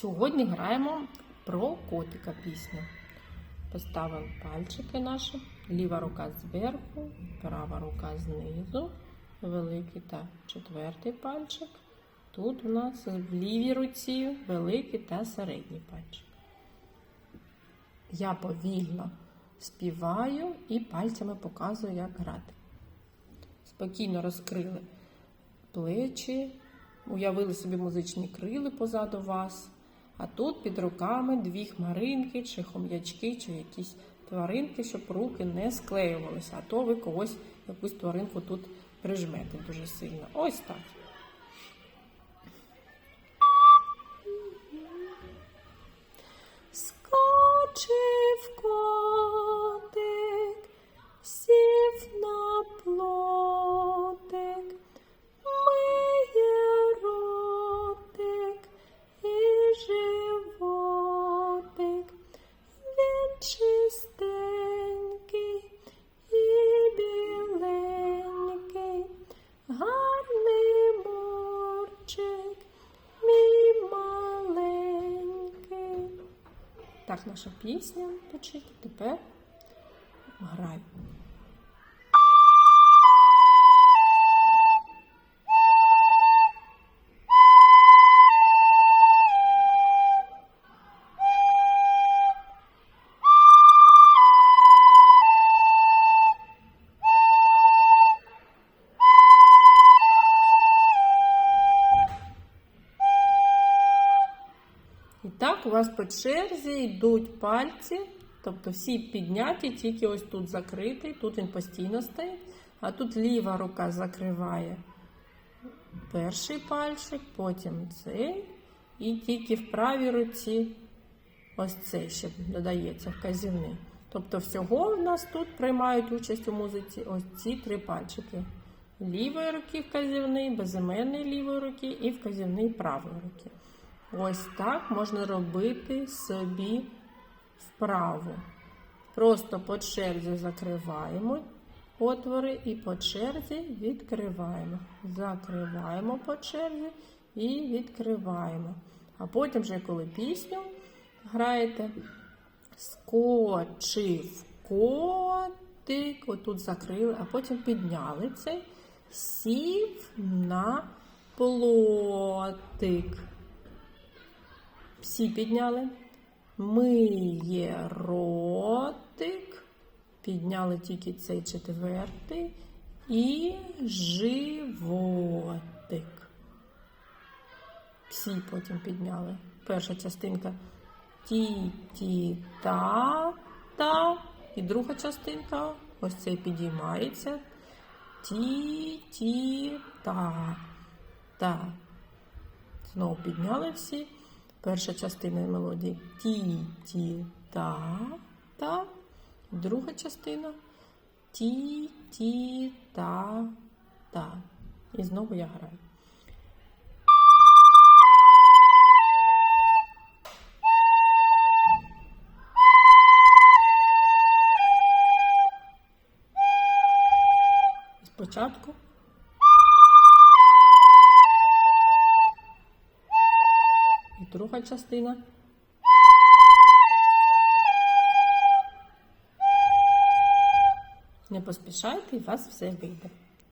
Сьогодні граємо про котика пісню. Поставимо пальчики наші, ліва рука зверху, права рука знизу, великий та четвертий пальчик. Тут у нас в лівій руці великий та середній пальчик. Я повільно співаю і пальцями показую, як грати. Спокійно розкрили плечі, уявили собі музичні крили позаду вас. А тут під руками дві хмаринки, чи хом'ячки, чи якісь тваринки, щоб руки не склеювалися, а то ви когось якусь тваринку тут прижмете дуже сильно. Ось так. Наша пісня звучить. Тепер грай. Так у вас по черзі йдуть пальці, тобто всі підняті, тільки ось тут закритий, тут він постійно стоїть, а тут ліва рука закриває перший пальчик, потім цей, і тільки в правій руці ось цей ще додається вказівний. Тобто всього в нас тут приймають участь у музиці ось ці три пальчики. Лівої руки вказівний, безіменний лівої руки і вказівний правої руки. Ось так можна робити собі вправу. Просто по черзі закриваємо отвори і по черзі відкриваємо. Закриваємо по черзі і відкриваємо. А потім, вже коли пісню граєте, скочив котик, отут закрили, а потім підняли цей, сів на плотик. Всі підняли. Миє ротик. Підняли тільки цей четвертий. І животик. Всі потім підняли. Перша частинка ті-ті-та-та. І друга частинка ось цей підіймається. Ті-ті-та. Та. Знову підняли всі. Перша частина мелодії ті-ті-та-та. Друга частина ті-ті-та-та. І знову я граю. Спочатку. Друга частина. Не поспішайте, і вас все вийде.